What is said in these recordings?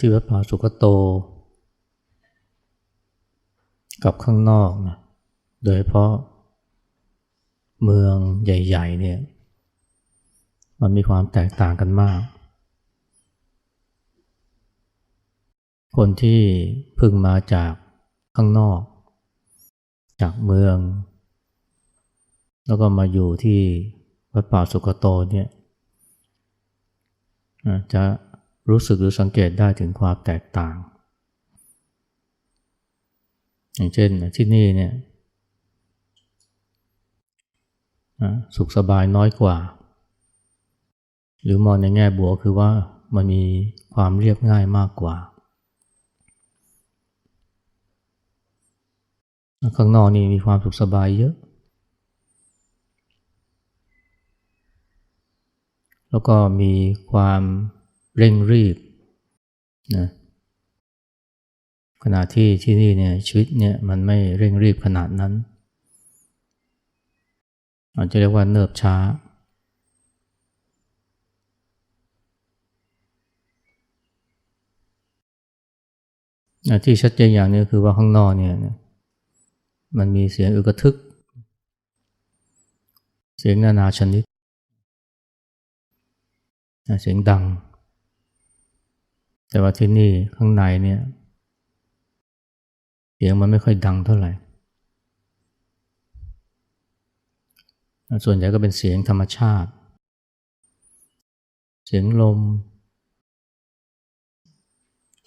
ที่วัดป่าสุกโต กับข้างนอกนะโดยเพราะเมืองใหญ่ ๆ เนี่ย มันมีความแตกต่างกันมาก คนที่พึ่งมาจากข้างนอก จากเมือง แล้วก็มาอยู่ที่วัดป่าสุกโตเนี่ยจะ รู้สึกหรือสังเกตได้ถึงความแตกต่าง อย่างเช่นที่นี่เนี่ยสุขสบายน้อยกว่า หรือมองในแง่บวกคือว่ามันมีความเรียบง่ายมากกว่า ข้างนอกนี่มีความสุขสบายเยอะ แล้วก็มีความ เร่งรีบนะขณะที่ที่นี่เนี่ยชีวิตเนี่ยมันไม่เร่งรีบขนาดนั้น อาจจะเรียกว่าเนิบช้า ที่ชัดเจนอย่างนี้คือว่าข้างนอกเนี่ยมันมีเสียงอึกทึก เสียงนานาชนิด เสียงดัง แต่ว่าที่นี่ข้างในเนี่ยเสียงมันไม่ค่อยดังเท่าไหร่ ส่วนใหญ่ก็เป็นเสียงธรรมชาติ เสียงลม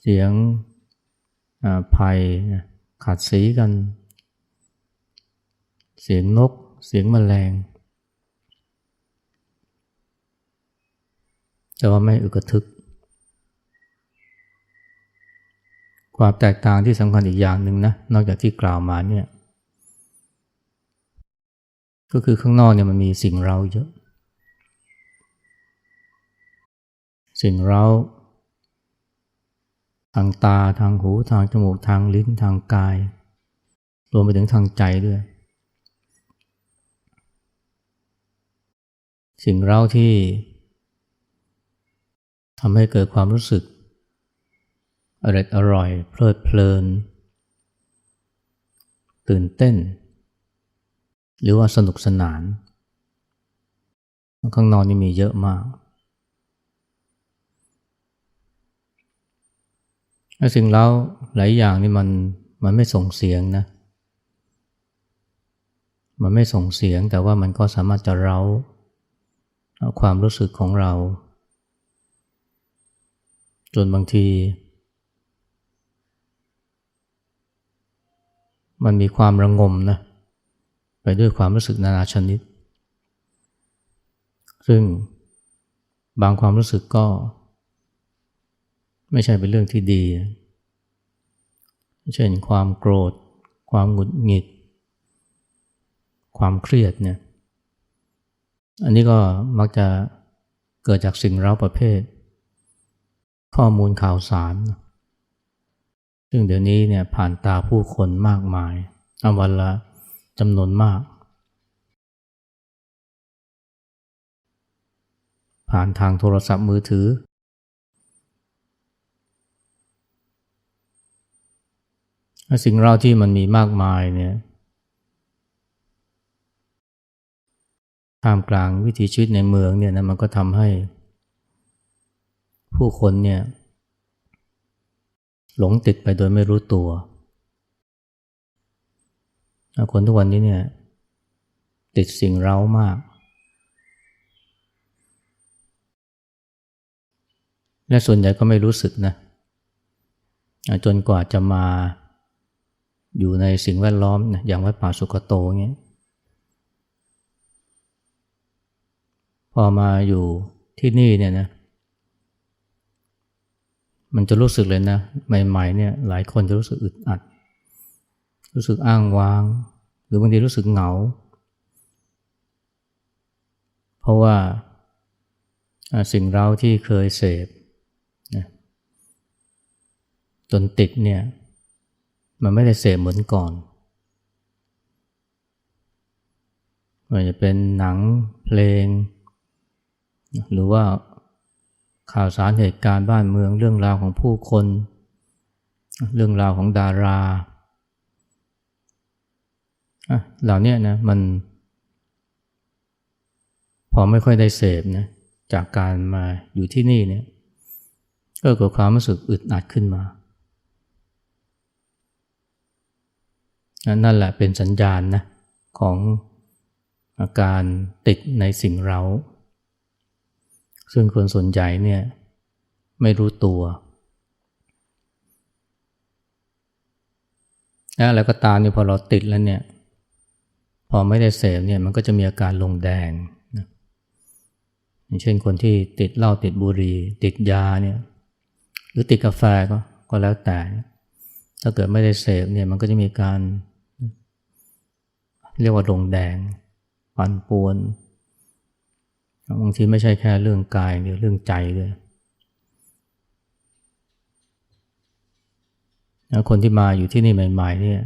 เสียงภัยขัดสีกัน เสียงนก เสียงแมลง แต่ว่าไม่อึกทึก ความแตกต่างที่สำคัญอีกอย่างหนึ่งนะนอกจากที่กล่าวมาเนี่ยก็คือข้างนอกเนี่ยมันมีสิ่งเราเยอะ สิ่งเราทางตาทางหูทางจมูกทางลิ้นทางกาย รวมไปถึงทางใจด้วย สิ่งเราที่ทำให้เกิดความรู้สึก อร่อยอร่อยเพลิดเพลิน ตื่นเต้น หรือว่าสนุกสนาน ข้างนอกนี่มีเยอะมากสิ่งเล่าหลายอย่างนี่มันมันไม่ส่งเสียงนะ มันไม่ส่งเสียงแต่ว่ามันก็สามารถจะเร้าความรู้สึกของเรา จนบางที มันมีความระงมนะไปด้วยความรู้สึกนานาชนิด ซึ่งบางความรู้สึกก็ ไม่ใช่เป็นเรื่องที่ดี เช่นความโกรธ ความหงุดหงิด ความเครียดเนี่ย อันนี้ก็มักจะเกิดจากสิ่งเร้าประเภท ข้อมูลข่าวสาร ซึ่งเดี๋ยวนี้เนี่ยผ่านตาผู้คนมากมายอาวันละจำนวนมาก ผ่านทางโทรศัพท์มือถือ สิ่งเราที่มันมีมากมายเนี่ยท่ามกลางวิถีชีวิตในเมืองเนี่ยนะมันก็ทำให้ผู้คนเนี่ย หลงติดไปโดยไม่รู้ตัว คนทุกวันนี้เนี่ย ติดสิ่งเร้ามาก และส่วนใหญ่ก็ไม่รู้สึกนะ จนกว่าจะมาอยู่ในสิ่งแวดล้อมนะอย่างวัดป่าสุกโตเงี้ยพอมาอยู่ที่นี่เนี่ยนะ มันจะรู้สึกเลยนะ ใหม่ๆเนี่ยหลายคนจะรู้สึกอึดอัด รู้สึกอ้างว้าง หรือบางทีรู้สึกเหงา เพราะว่าสิ่งเราที่เคยเสพจนติดเนี่ยมันไม่ได้เสพเหมือนก่อนมันจะเป็นหนังเพลง หรือว่า ข่าวสารเหตุการณ์บ้านเมืองเรื่องราวของผู้คน เรื่องราวของดาราเหล่านี้นะมันพอไม่ค่อยได้เสพนะจากการมาอยู่ที่นี่เนี่ยก็เกิดความรู้สึกอึดอัดขึ้นมา นั่นแหละเป็นสัญญาณนะของอาการติดในสิ่งเรา ซึ่งคนส่วนใหญ่เนี่ยไม่รู้ตัวนะแล้วก็ตามเนี่ยพอเราติดแล้วเนี่ย พอไม่ได้เสพเนี่ยมันก็จะมีอาการลงแดงนะอย่างเช่นคนที่ติดเหล้าติดบุหรี่ติดยาเนี่ย หรือติดกาแฟก็ก็แล้วแต่ ถ้าเกิดไม่ได้เสพเนี่ยมันก็จะมีการ เรียกว่าลงแดง ปั่นป่วน บางทีไม่ใช่แค่เรื่องกายเดียวเรื่องใจด้วยคนที่มาอยู่ที่นี่ใหม่ๆเนี่ย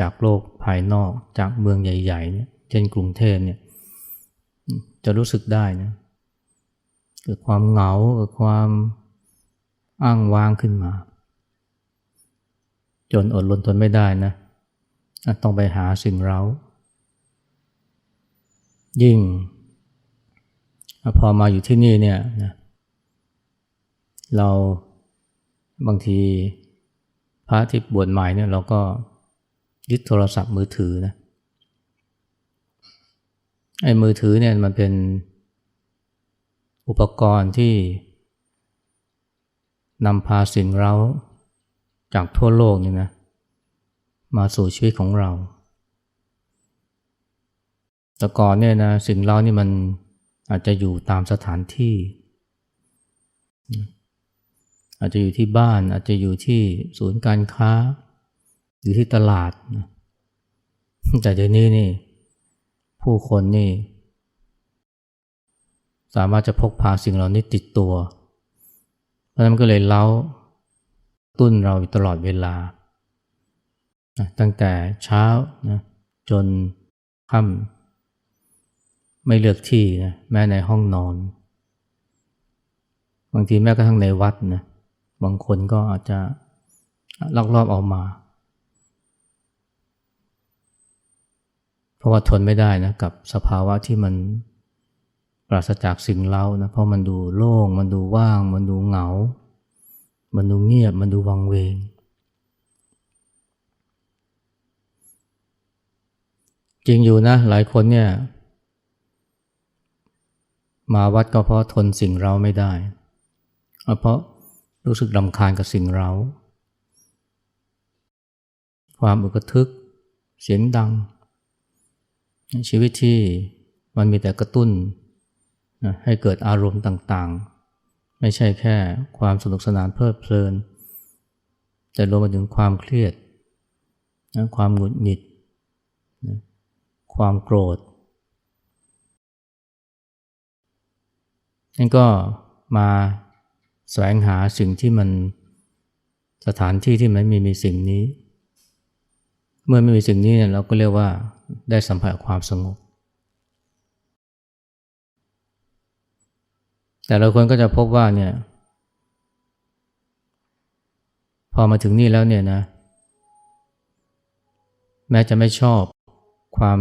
จากโลกภายนอกจากเมืองใหญ่ๆเนี่ยเช่นกรุงเทพเนี่ยจะรู้สึกได้นะเกิดความเหงาเกิดความอ้างว้างขึ้นมา จนอดรนทนไม่ได้นะต้องไปหาสิ่งเรา ยิ่ง พอมาอยู่ที่นี่เนี่ยนะเราบางทีพระที่บวชใหม่เนี่ยเราก็ยึดโทรศัพท์มือถือนะไอ้มือถือเนี่ยมันเป็นอุปกรณ์ที่นำพาสิ่งเราจากทั่วโลกนี่นะมาสู่ชีวิตของเรา แต่ก่อนเนี่ยนะสิ่งเรานี่มัน อาจจะอยู่ตามสถานที่ อาจจะอยู่ที่บ้าน อาจจะอยู่ที่ศูนย์การค้า อยู่ที่ตลาด แต่เดี๋ยวนี้นี่ ผู้คนนี่ สามารถจะพกพาสิ่งเหล่านี้ติดตัว เพราะนั้นก็เลยเล้าตุ้นเราตลอดเวลา ตั้งแต่เช้านะจนค่ำ ไม่เลือกที่นะแม้ในห้องนอน บางทีแม้กระทั่งในวัดนะบางคนก็อาจจะลักลอบออกมา เพราะว่าทนไม่ได้นะกับสภาวะที่มันปราศจากสิ่งเล่านะเพราะมันดูโล่ง มันดูว่าง มันดูเหงา มันดูเงียบ มันดูวังเวง จริงอยู่นะหลายคนเนี่ย มาวัดก็เพราะทนสิ่งเราไม่ได้ เพราะรู้สึกรำคาญกับสิ่งเรา ความอึกทึก เสียงดัง ชีวิตที่มันมีแต่กระตุ้นนะให้เกิดอารมณ์ต่างๆ ไม่ใช่แค่ความสนุกสนานเพลิดเพลิน แต่รวมไปถึงความเครียดนะความหงุดหงิดนะความโกรธ นั่นก็มาแสวงหาสิ่งที่มันสถานที่ที่มันมีมีสิ่งนี้ เมื่อไม่มีสิ่งนี้เนี่ยเราก็เรียกว่าได้สัมผัสความสงบ แต่เราคนก็จะพบว่าเนี่ย พอมาถึงนี่แล้วเนี่ยนะ แม้จะไม่ชอบความ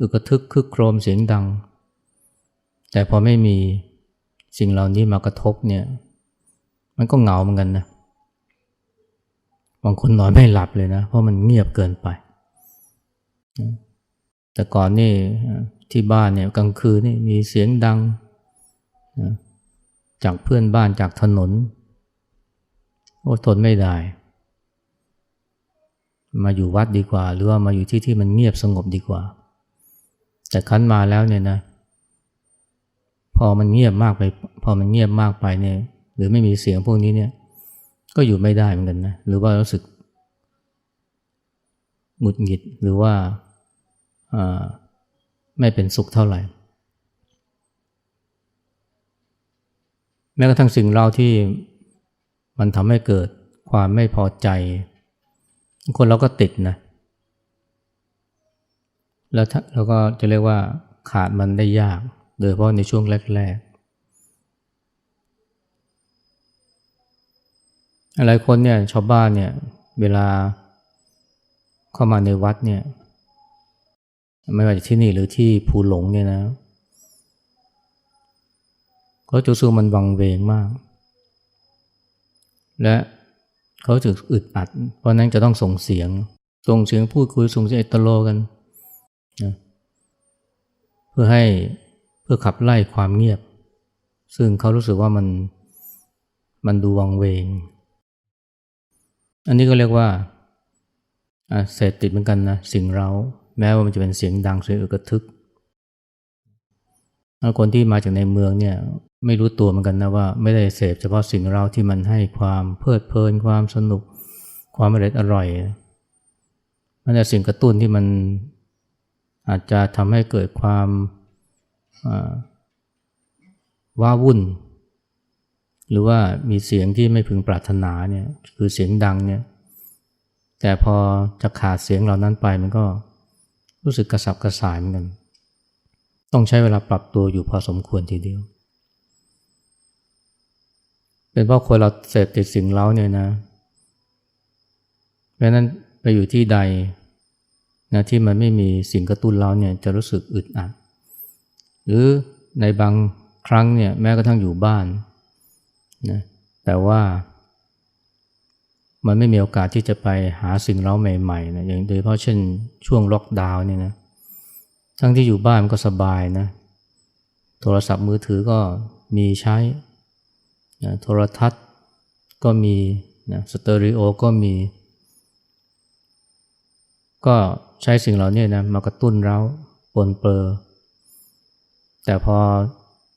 อึกทึกคึกโครมเสียงดัง แต่พอไม่มี สิ่งเหล่านี้มากระทบเนี่ย มันก็เหงาเหมือนกันนะบางคนนอนไม่หลับเลยนะ เพราะมันเงียบเกินไป แต่ก่อนนี่ที่บ้านเนี่ยกลางคืนนี่มีเสียงดัง จากเพื่อนบ้านจากถนนโอ้ทนไม่ได้ มาอยู่วัดดีกว่า หรือว่ามาอยู่ที่ที่มันเงียบสงบดีกว่า แต่คั้นมาแล้วเนี่ยนะ พอมันเงียบมากไป พอมันเงียบมากไปเนี่ย หรือไม่มีเสียงพวกนี้เนี่ยก็อยู่ไม่ได้เหมือนกันนะหรือว่ารู้สึกหงุดหงิดหรือว่าไม่เป็นสุขเท่าไหร่ แม้กระทั่งสิ่งเราที่มันทำให้เกิดความไม่พอใจ คนเราก็ติดนะ แล้วเราก็จะเรียกว่าขาดมันได้ยาก โดยเฉพาะในช่วงแรกๆหลายคนเนี่ยชาวบ้านเนี่ยเวลาเข้ามาในวัดเนี่ยไม่ว่าจะที่นี่หรือที่ภูหลงเนี่ยนะเขาจะสู้มันวังเวงมาก และเขาจะอึดอัด เพราะนั้นจะต้องส่งเสียง ส่งเสียงพูดคุยส่งเสียงเอตโลกันนะเพื่อให้ พื่อขับไล่ความเงียบ ซึ่งเขารู้สึกว่ามันมันดูวังเวง อันนี้ก็เรียกว่าเสพติดเหมือนกันนะสิ่งเรา แม้ว่ามันจะเป็นเสียงดังเสียงอึกระทึกคนที่มาจากในเมืองเนี่ยไม่รู้ตัวเหมือนกันนะว่าไม่ได้เสพเฉพาะสิ่งเราที่มันให้ความเพลิดเพลินความสนุก ความอร่อยอร่อย มันจะสิ่งกระตุ้นที่มันอาจจะทำให้เกิดความ ว้าวุ่น หรือว่ามีเสียงที่ไม่พึงปรารถนาเนี่ยคือเสียงดังเนี่ยแต่พอจะขาดเสียงเหล่านั้นไปมันก็รู้สึกกระสับกระส่ายเหมือนกัน ต้องใช้เวลาปรับตัวอยู่พอสมควรทีเดียว เป็นเพราะคนเราเสพติดสิ่งเล้าเนี่ยนะเพราะนั้นไปอยู่ที่ใดนะที่มันไม่มีสิ่งกระตุ้นเราเนี่ยจะรู้สึกอึดอัด หรือในบางครั้งเนี่ยแม้กระทั่งอยู่บ้านนะแต่ว่ามันไม่มีโอกาสที่จะไปหาสิ่งเร้าใหม่ๆนะอย่างโดยเฉพาะเช่นช่วงล็อกดาวน์เนี่ยนะทั้งที่อยู่บ้านมันก็สบายนะโทรศัพท์มือถือก็มีใช้นะโทรทัศน์ก็มีนะสเตอริโอก็มี ก็ใช้สิ่งเหล่านี้นะมากระตุ้นเราปนเปอร์ แต่พอ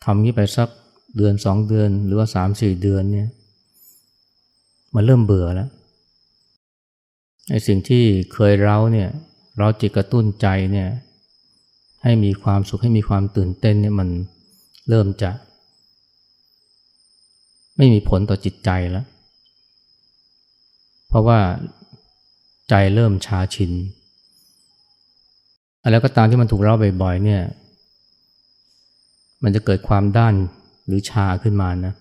ทำนี้ไปสักเดือนสองเดือน หรือว่าสามสี่เดือนเนี่ยมันเริ่มเบื่อแล้วไอ้สิ่งที่เคยเร้าเนี่ยเราจิตกระตุ้นใจเนี่ยให้มีความสุขให้มีความตื่นเต้นเนี่ยมันเริ่มจะ ไม่มีผลต่อจิตใจแล้ว เพราะว่าใจเริ่มชาชินอะไรก็ตามที่มันถูกเล่าบ่อยๆเนี่ย มันจะเกิดความด้านหรือชาขึ้นมานะ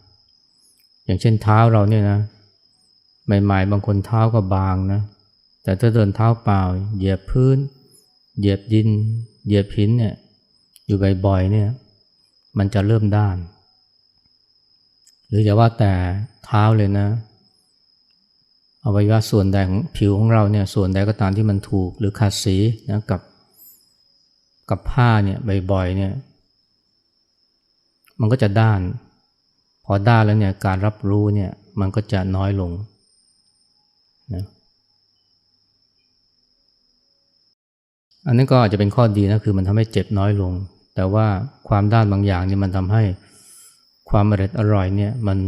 อย่างเช่นเท้าเราเนี่ยนะ ใหม่ๆ บางคนเท้าก็บางนะ แต่ถ้าเดินเท้าเปล่า เหยียบพื้น เหยียบดิน เหยียบหินเนี่ย อยู่บ่อยๆเนี่ย มันจะเริ่มด้าน หรือจะว่าแต่เท้าเลยนะอวัยวะส่วนใดของผิวของเราเนี่ย ส่วนใดก็ตามที่มันถูกหรือขัดสีนะกับกับผ้าเนี่ยบ่อยๆเนี่ย มันก็จะด้าน พอด้านแล้วเนี่ยการรับรู้เนี่ยมันก็จะน้อยลงนะอันนี้ก็อาจจะเป็นข้อดีนะคือมันทำให้เจ็บน้อยลง แต่ว่าความด้านบางอย่างเนี่ยมันทำให้ความอร่อยอร่อยเนี่ยมัน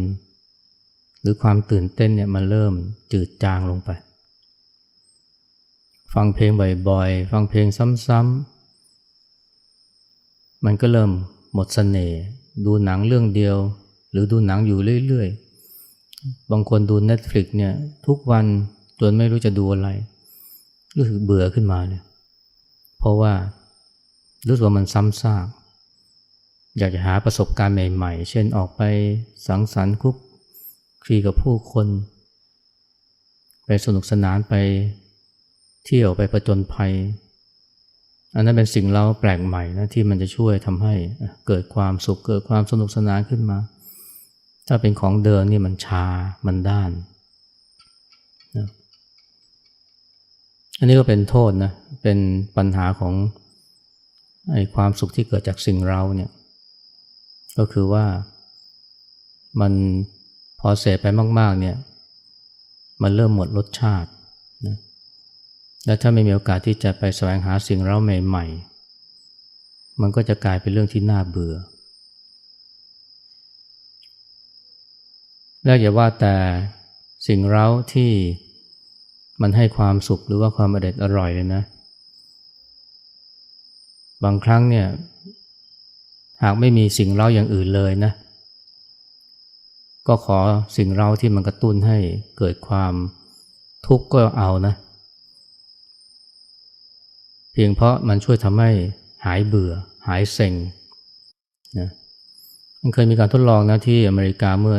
หรือความตื่นเต้นเนี่ยมันเริ่มจืดจางลงไป ฟังเพลงบ่อยๆ ฟังเพลงซ้ำๆมันก็เริ่มหมดสเสน่ห์ ดูหนังเรื่องเดียว หรือดูหนังอยู่เรื่อยๆ บางคนดู Netflix เนี่ยทุกวันจนไม่รู้จะดูอะไร รู้สึกเบื่อขึ้นมาเนี่ยเพราะว่ารู้สึกว่ามันซ้ำซากอยากจะหาประสบการณ์ใหม่ๆ เช่นออกไปสังสรรค์คุกคีกับผู้คน ไปสนุกสนานไปเที่ยวไปประจนภัย อันนั้นเป็นสิ่งเราแปลกใหม่นะที่มันจะช่วยทำให้เกิดความสุขเกิดความสนุกสนานขึ้นมา ถ้าเป็นของเดิมนี่มันชา มันด้านนะอันนี้ก็เป็นโทษนะ เป็นปัญหาของไอ้ความสุขที่เกิดจากสิ่งเราเนี่ย ก็คือว่ามันพอเสพไปมาก ๆ เนี่ย มันเริ่มหมดรสชาติ และถ้าไม่มีโอกาสที่จะไปแสวงหาสิ่งเราใหม่ๆ มันก็จะกลายเป็นเรื่องที่น่าเบื่อ แล้วอย่าว่าแต่สิ่งเร้าที่มันให้ความสุขหรือว่าความอร่อยอร่อยเลยนะ บางครั้งเนี่ย หากไม่มีสิ่งเร้าอย่างอื่นเลยนะ ก็ขอสิ่งเร้าที่มันกระตุ้นให้เกิดความทุกข์ก็เอานะ เพียงเพราะมันช่วยทำให้หายเบื่อ หายเซ็งนะมันเคยมีการทดลองนะที่อเมริกาเมื่อ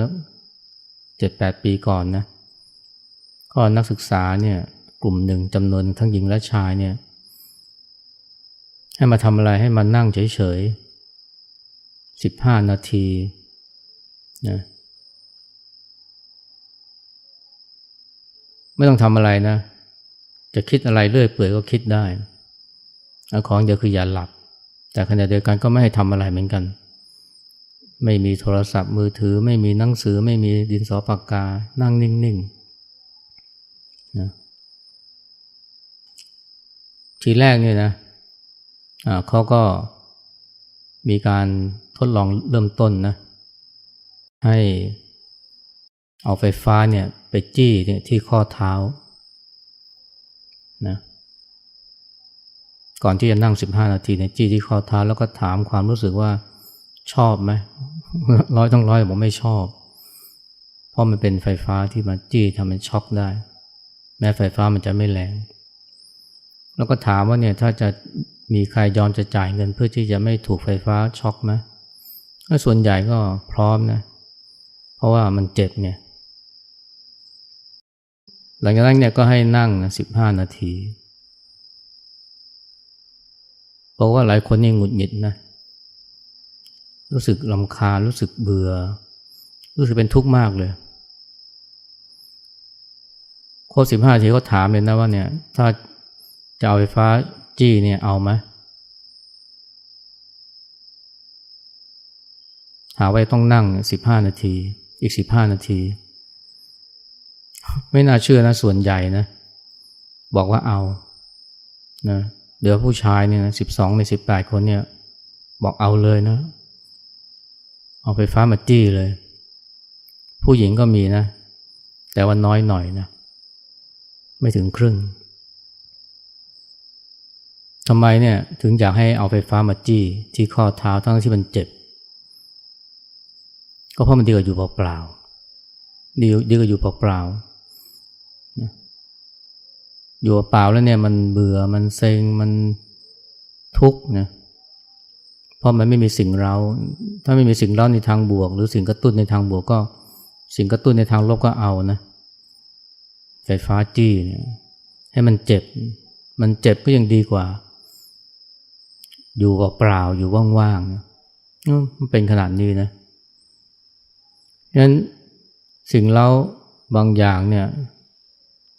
เจ็ดแปดปีก่อนนะก็นักศึกษาเนี่ยกลุ่มหนึ่งจำนวนทั้งหญิงและชายเนี่ยให้มาทำอะไรให้มานั่งเฉยๆสิบห้านาทีนะไม่ต้องทำอะไรนะ จะคิดอะไรเรื่อยเปื่อยก็คิดได้ ของเดียวคืออย่าหลับ แต่ขณะเดียวกันก็ไม่ให้ทำอะไรเหมือนกัน ไม่มีโทรศัพท์มือถือ ไม่มีหนังสือ ไม่มีดินสอปากกา นั่งนิ่งๆนะทีแรกเนี่ยนะะเขาก็มีการทดลองเริ่มต้นนะ ให้เอาไฟฟ้าเนี่ยไปจี้เนี่ยที่ข้อเท้านะ ก่อนที่จะนั่ง 15 นาทีเนี่ยจี้ที่ข้อเท้าแล้วก็ถามความรู้สึกว่าชอบไหมร้อยต้องร้อยผมไม่ชอบ เพราะมันเป็นไฟฟ้าที่มันจี้ทำมันช็อกได้ แม้ไฟฟ้ามันจะไม่แรง แล้วก็ถามว่าเนี่ยถ้าจะมีใครยอมจะจ่ายเงินเพื่อที่จะไม่ถูกไฟฟ้าช็อกไหมส่วนใหญ่ก็พร้อมนะ เพราะว่ามันเจ็บเนี่ยหลังจากนั้นเนี่ยก็ให้นั่งสิบห้านาทีบอกว่าหลายคนนี่หงุดหงิดนะ รู้สึกลำคารู้สึกเบื่อ รู้สึกเป็นทุกข์มากเลย โค้ดสิบห้าทีเขาถามเลยนะว่าเนี่ย ถ้าจะเอาไฟฟ้าจี้เนี่ยเอาไหมหาไว้ต้องนั่งสิบห้านาที อีกสิบห้านาที ไม่น่าเชื่อนะส่วนใหญ่นะ บอกว่าเอานะ เดี๋ยวผู้ชายเนี่ยสิบสองในสิบแปดคนเนี่ย บอกเอาเลยนะ เอาไฟฟ้ามาจี้เลย ผู้หญิงก็มีนะ แต่ว่าน้อยหน่อยนะ ไม่ถึงครึ่งทำไมเนี่ยถึงอยากให้เอาไฟฟ้ามาจี้ที่ข้อเท้าทั้งที่มันเจ็บ ก็เพราะมันดีกว่าอยู่เปล่าๆดีดีกว่าอยู่เปล่าๆ อยู่เปล่าแล้วเนี่ยมันเบื่อมันเซ็งมันทุกข์นะเพราะมันไม่มีสิ่งเรา ถ้าไม่มีสิ่งเล่าในทางบวก หรือสิ่งกระตุ้นในทางบวกก็ สิ่งกระตุ้นในทางลบก็เอานะไฟฟ้าจี้เนี่ยให้มันเจ็บ มันเจ็บก็ยังดีกว่า อยู่เปล่าอยู่ว่างๆมันเป็นขนาดนี้นะฉะนั้นสิ่งเล่าบางอย่างเนี่ย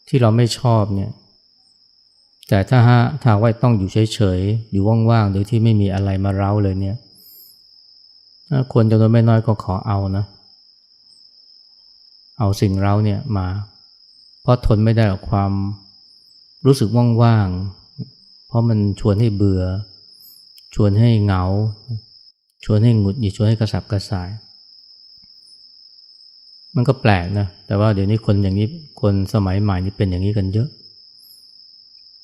ที่เราไม่ชอบเนี่ย แต่ถ้าหาถ้าว่าต้องอยู่เฉยๆ อยู่ว่างๆ โดยที่ไม่มีอะไรมาเร้าเลยเนี่ยคนจำนวนไม่น้อยก็ขอเอานะ เอาสิ่งเร้าเนี่ยมา เพราะทนไม่ได้กับความรู้สึกว่างๆ เพราะมันชวนให้เบื่อ ชวนให้เหงา ชวนให้หงุดหงิด ชวนให้กระสับกระส่าย มันก็แปลกนะ แต่ว่าเดี๋ยวนี้คนอย่างนี้ คนสมัยใหม่นี่เป็นอย่างนี้กันเยอะ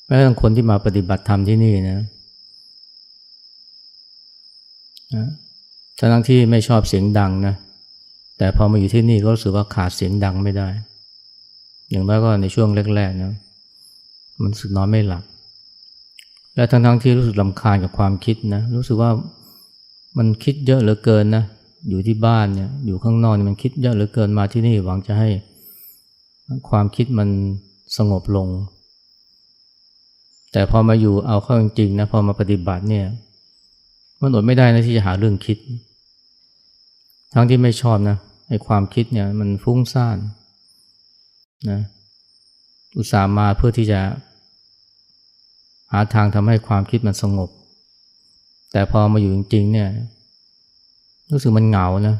แม้แต่คนที่มาปฏิบัติธรรมที่นี่นะนะทั้งที่ไม่ชอบเสียงดังนะ แต่พอมาอยู่ที่นี่ก็รู้สึกว่าขาดเสียงดังไม่ได้ อย่างน้อยก็ในช่วงแรกๆนะ มันสึกนอนไม่หลับ และทั้งๆที่รู้สึกลำคาญกับความคิดนะ รู้สึกว่ามันคิดเยอะเหลือเกินนะ อยู่ที่บ้านเนี่ย อยู่ข้างนอกเนี่ยมันคิดเยอะเหลือเกิน มาที่นี่หวังจะให้ ความคิดมันสงบลง แต่พอมาอยู่เอาเข้าจริงๆนะพอมาปฏิบัติเนี่ยมันอดไม่ได้นะที่จะหาเรื่องคิด ทั้งที่ไม่ชอบนะไอ้ความคิดเนี่ยมันฟุ้งซ่านนะอุตส่าห์มาเพื่อที่จะ หาทางทำให้ความคิดมันสงบ แต่พอมาอยู่จริงๆเนี่ยรู้สึกมันเหงานะ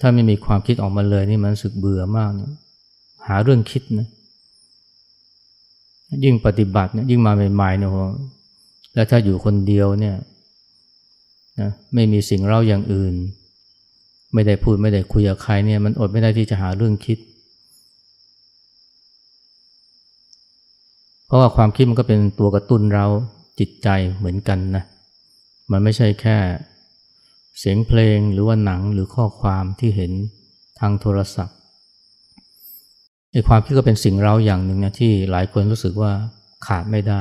ถ้าไม่มีความคิดออกมาเลยนี่มันรู้สึกเบื่อมากนะหาเรื่องคิดนะ ยิ่งปฏิบัติเนี่ยยิ่งมาใหม่ๆเนี่ยแล้วถ้าอยู่คนเดียวเนี่ยนะไม่มีสิ่งเล่าอย่างอื่น ไม่ได้พูดไม่ได้คุยกับใครเนี่ยมันอดไม่ได้ที่จะหาเรื่องคิด เพราะว่าความคิดมันก็เป็นตัวกระตุ้นเราจิตใจเหมือนกันนะมันไม่ใช่แค่เสียงเพลงหรือว่าหนังหรือข้อความที่เห็นทางโทรศัพท์ ไอ้ความคิดก็เป็นสิ่งเราอย่างหนึ่งนะที่หลายคนรู้สึกว่าขาดไม่ได้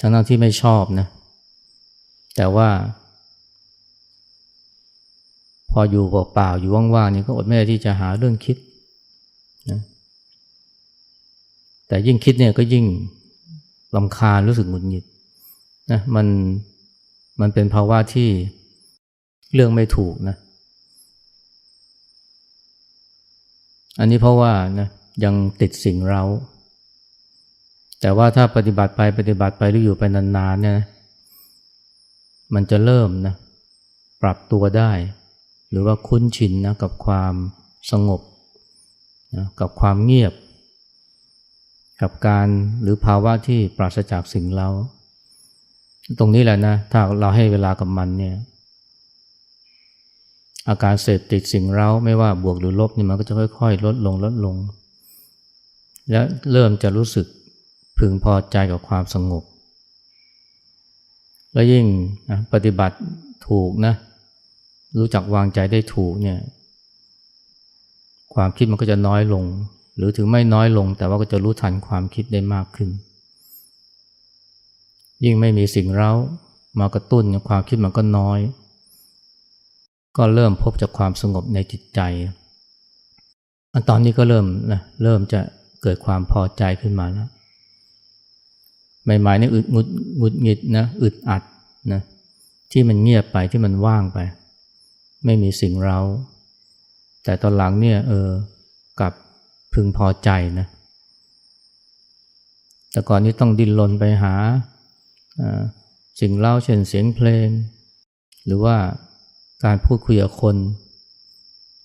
ทั้งนั้นที่ไม่ชอบนะ แต่ว่า พออยู่เปล่าๆอยู่ว่างๆนี่ก็อดไม่ได้ที่จะหาเรื่องคิดนะแต่ยิ่งคิดเนี่ยก็ยิ่งลำคาญรู้สึกหงุดหงิดนะมันมันเป็นภาวะที่เรื่องไม่ถูกนะ อันนี้เพราะว่านะยังติดสิ่งเรา แต่ว่าถ้าปฏิบัติไปปฏิบัติไปหรืออยู่ไปนานๆเนี่ยนะมันจะเริ่มนะปรับตัวได้ หรือว่าคุ้นชินนะกับความสงบนะกับความเงียบ กับการหรือภาวะที่ปราศจากสิ่งเรา ตรงนี้แหละนะ ถ้าเราให้เวลากับมันเนี่ย อาการเสพติดสิ่งเราไม่ว่าบวกหรือลบนี่มันก็จะค่อยๆ ลดลงลดลง และเริ่มจะรู้สึกพึงพอใจกับความสงบ และยิ่งนะปฏิบัติถูกนะรู้จักวางใจได้ถูกเนี่ยความคิดมันก็จะน้อยลง หรือถึงไม่น้อยลง แต่ว่าก็จะรู้ทันความคิดได้มากขึ้น ยิ่งไม่มีสิ่งเร้ามากระตุ้นความคิดมันก็น้อย ก็เริ่มพบจากความสงบในจิตใจ ตอนนี้ก็เริ่มนะเริ่มจะเกิดความพอใจขึ้นมาแล้วใหม่ๆนี่อึดงุดงุดหงิดนะอึดอัดนะที่มันเงียบไปที่มันว่างไป ไม่มีสิ่งเรา แต่ตอนหลังเนี่ยเออกลับพึงพอใจนะแต่ก่อนนี้ต้องดิ้นรนไปหาสิ่งเล่าเช่นเสียงเพลง หรือว่า การพูดคุยกับคน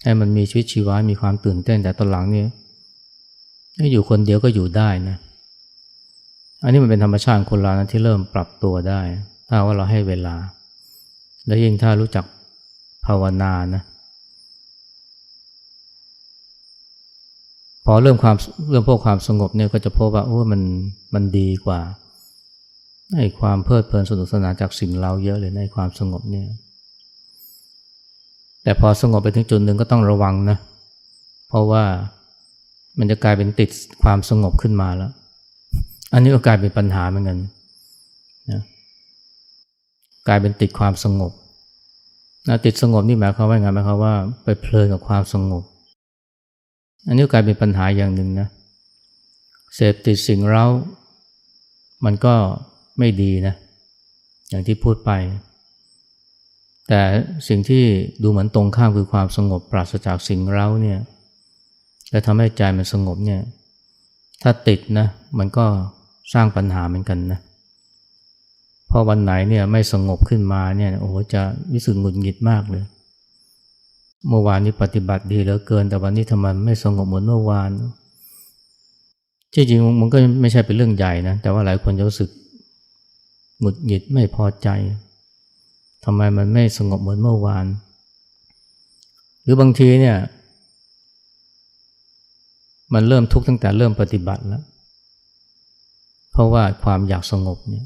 ให้มันมีชีวิตชีวา มีความตื่นเต้นแต่ตอนหลังเนี่ยอยู่คนเดียวก็อยู่ได้นะ อันนี้มันเป็นธรรมชาติคนเรานะที่เริ่มปรับตัวได้ ถ้าว่าเราให้เวลา และยิ่งถ้ารู้จักภาวนานะพอเริ่มความเริ่มพวกความสงบเนี่ยก็จะพบว่าโอ้มันมันดีกว่าในความเพลิดเพลินสนุกสนานจากสิ่งเราเยอะเลยในความสงบเนี่ย แต่พอสงบไปถึงจุดหนึ่งก็ต้องระวังนะ เพราะว่ามันจะกลายเป็นติดความสงบขึ้นมาแล้ว อันนี้ก็กลายเป็นปัญหาเหมือนกันนะกลายเป็นติดความสงบนะติดสงบนี่หมายความว่าไงหมายความว่าไปเพลินกับความสงบ อันนี้กลายเป็นปัญหาอย่างหนึ่งนะเสพติดสิ่งเร้ามันก็ไม่ดีนะ อย่างที่พูดไป แต่สิ่งที่ดูเหมือนตรงข้ามคือความสงบปราศจากสิ่งเร้าเนี่ยและทำให้ใจมันสงบเนี่ย ถ้าติดนะ มันก็สร้างปัญหาเหมือนกันนะพอวันไหนเนี่ยไม่สงบขึ้นมาเนี่ยโอ้โหจะวิสุทธ์หงุดหงิดมากเลย เมื่อวานนี้ปฏิบัติดีเหลือเกิน แต่วันนี้ทำไมไม่สงบเหมือนเมื่อวานจริงๆมันก็ไม่ใช่เป็นเรื่องใหญ่นะแต่ว่าหลายคนจะรู้สึกหงุดหงิดไม่พอใจ ทำไมมันไม่สงบเหมือนเมื่อวาน หรือบางทีเนี่ย มันเริ่มทุกข์ตั้งแต่เริ่มปฏิบัติแล้ว เพราะว่าความอยากสงบเนี่ย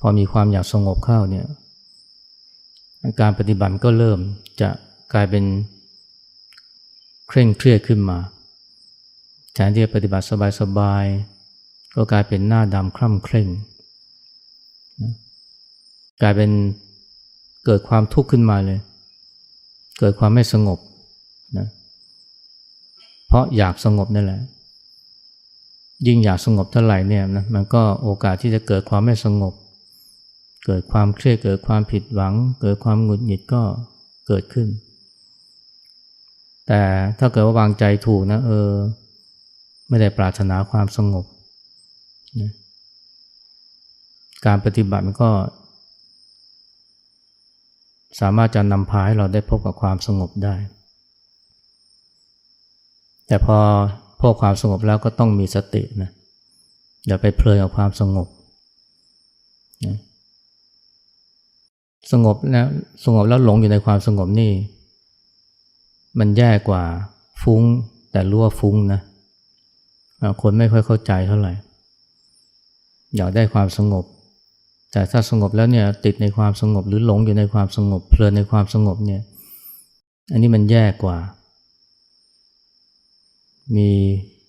พอมีความอยากสงบเข้าเนี่ย การปฏิบัติก็เริ่มจะกลายเป็นเคร่งเครียดขึ้นมาแทนที่จะปฏิบัติสบายๆ ก็กลายเป็นหน้าดำคร่ำเคร่ง กลายเป็น เกิดความทุกข์ขึ้นมาเลย เกิดความไม่สงบนะเพราะอยากสงบนั่นแหละ ยิ่งอยากสงบเท่าไหร่เนี่ยนะมันก็โอกาสที่จะเกิดความไม่สงบ เกิดความเครียดเกิดความผิดหวัง เกิดความหงุดหงิดก็เกิดขึ้น แต่ถ้าเกิดว่าวางใจถูกนะเออ ไม่ได้ปรารถนาความสงบนะการปฏิบัติมันก็ สามารถจะนำพาให้เราได้พบกับความสงบได้ แต่พอพบความสงบแล้วก็ต้องมีสตินะอย่าไปเพลินกับความสงบนะสงบแล้วสงบแล้วหลงอยู่ในความสงบนี่ มันแย่กว่าฟุ้งแต่รู้ว่าฟุ้งนะคนไม่ค่อยเข้าใจเท่าไหร่ อยากได้ความสงบ แต่ถ้าสงบแล้วเนี่ยติดในความสงบหรือหลงอยู่ในความสงบ เพลินในความสงบเนี่ยอันนี้มันแย่กว่า มี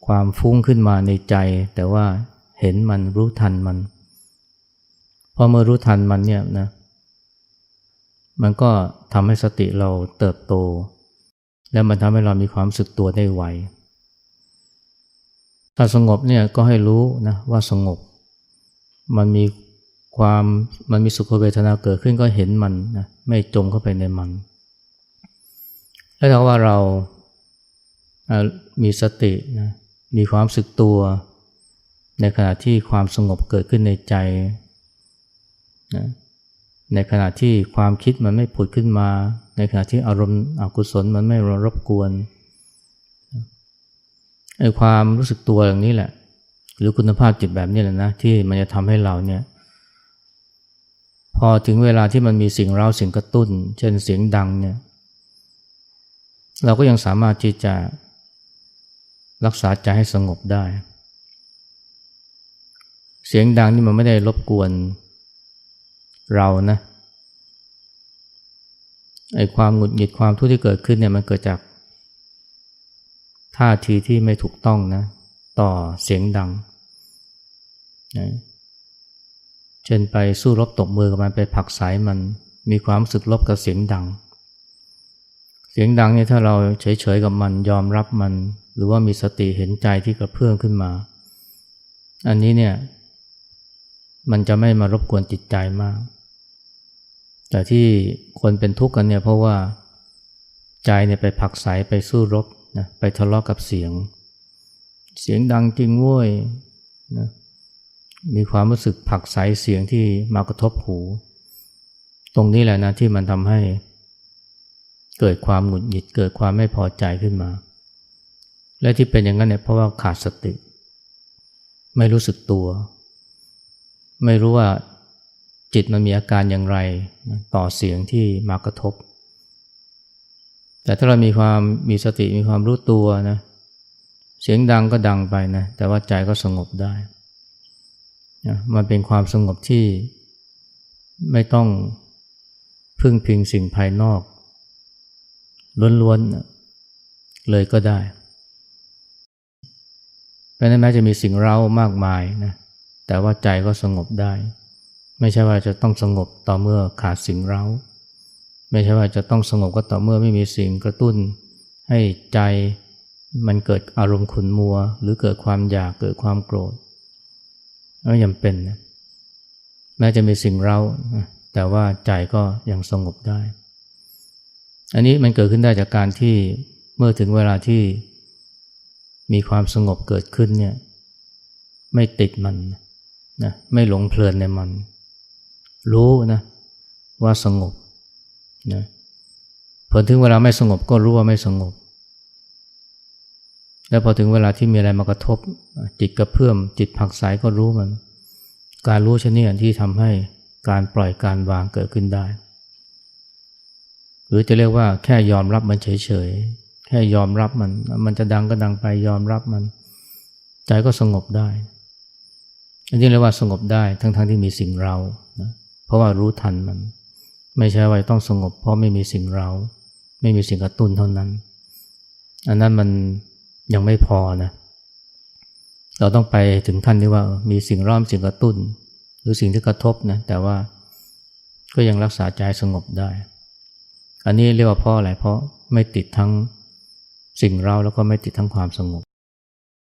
ความฟุ้งขึ้นมาในใจ แต่ว่าเห็นมันรู้ทันมันพอเมื่อรู้ทันมันเนี่ยนะมันก็ทำให้สติเราเติบโต และมันทำให้เรามีความสึกตัวได้ไวถ้าสงบเนี่ยก็ให้รู้นะว่าสงบ มันมี ความมันมีสุขเวทนาเกิดขึ้นก็เห็นมันนะไม่จมเข้าไปในมัน แล้วถ้าว่าเรามีสตินะมีความสึกตัว ในขณะที่ความสงบเกิดขึ้นในใจนะในขณะที่ความคิดมันไม่ผุดขึ้นมา ในขณะที่อารมณ์อกุศลมันไม่รบกวนไอ้ความรู้สึกตัวอย่างนี้แหละ หรือคุณภาพจิตแบบนี้แหละนะที่มันจะทำให้เราเนี่ย พอถึงเวลาที่มันมีสิ่งเร้าสิ่งกระตุ้น เช่นเสียงดังเนี่ยเราก็ยังสามารถที่จะรักษาใจให้สงบได้ เสียงดังนี่มันไม่ได้รบกวนเรานะไอ้ความหงุดหงิดความทุกข์ที่เกิดขึ้นเนี่ยมันเกิดจากท่าทีที่ไม่ถูกต้องนะ ต่อเสียงดังนะ ช่นไปสู้รบตบมือกับมันไปผักสายมันมีความรู้สึกลบกับเสียงดัง เสียงดังเนี่ยถ้าเราเฉยๆกับมันยอมรับมัน หรือว่ามีสติเห็นใจที่กระเพื่อมขึ้นมา อันนี้เนี่ยมันจะไม่มารบกวนจิตใจมาก แต่ที่คนเป็นทุกข์กันเนี่ยเพราะว่าใจเนี่ยไปผักใสไปสู้รบนะไปทะเลาะกกับเสียง เสียงดังจริงว้ยนะ มีความรู้สึกผักใสเสียงที่มากระทบหู ตรงนี้แหละนะที่มันทำให้ เกิดความหงุดหงิดเกิดความไม่พอใจขึ้นมา และที่เป็นอย่างนั้นเนี่ยเพราะว่าขาดสติ ไม่รู้สึกตัว ไม่รู้ว่าจิตมันมีอาการอย่างไรต่อเสียงที่มากระทบ แต่ถ้าเรามีความมีสติมีความรู้ตัวนะเสียงดังก็ดังไปนะแต่ว่าใจก็สงบได้ มันเป็นความสงบที่ไม่ต้องพึ่งพิงสิ่งภายนอกล้วนๆเลยก็ได้เพราะนั้นแม้จะมีสิ่งเร้ามากมายนะแต่ว่าใจก็สงบได้ ไม่ใช่ว่าจะต้องสงบต่อเมื่อขาดสิ่งเร้า ไม่ใช่ว่าจะต้องสงบก็ต่อเมื่อไม่มีสิ่งกระตุ้น ให้ใจมันเกิดอารมณ์ขุนมัว หรือเกิดความอยากเกิดความโกรธ ก็ยังเป็นนะแม้จะมีสิ่งเร้าแต่ว่าใจก็ยังสงบได้ อันนี้มันเกิดขึ้นได้จากการที่เมื่อถึงเวลาที่มีความสงบเกิดขึ้นเนี่ยไม่ติดมันนะไม่หลงเพลินในมัน รู้นะว่าสงบนะพอถึงเวลาไม่สงบก็รู้ว่าไม่สงบ แล้วพอถึงเวลาที่มีอะไรมากระทบจิตกระเพื่อมจิตผักสายก็รู้มัน การรู้ชนิดที่ทำให้การปล่อยการวางเกิดขึ้นได้ หรือจะเรียกว่าแค่ยอมรับมันเฉยๆ แค่ยอมรับมัน มันจะดังก็ดังไปยอมรับมัน ใจก็สงบได้อันนี้เรียกว่าสงบได้ทั้งๆทที่มีสิ่งเรานะเพราะว่ารู้ทันมัน ไม่ใช่ว่าต้องสงบ เพราะไม่มีสิ่งเรา ไม่มีสิ่งกระตุ้นเท่านั้น อันนั้นมัน ยังไม่พอนะเราต้องไปถึงขั้นที่ว่ามีสิ่งร่อมสิ่งกระตุ้น หรือสิ่งที่กระทบนะแต่ว่าก็ยังรักษาใจสงบได้ อันนี้เรียกว่าเพราะอะไรเพราะไม่ติดทั้งสิ่งเราแล้วก็ไม่ติดทั้งความสงบ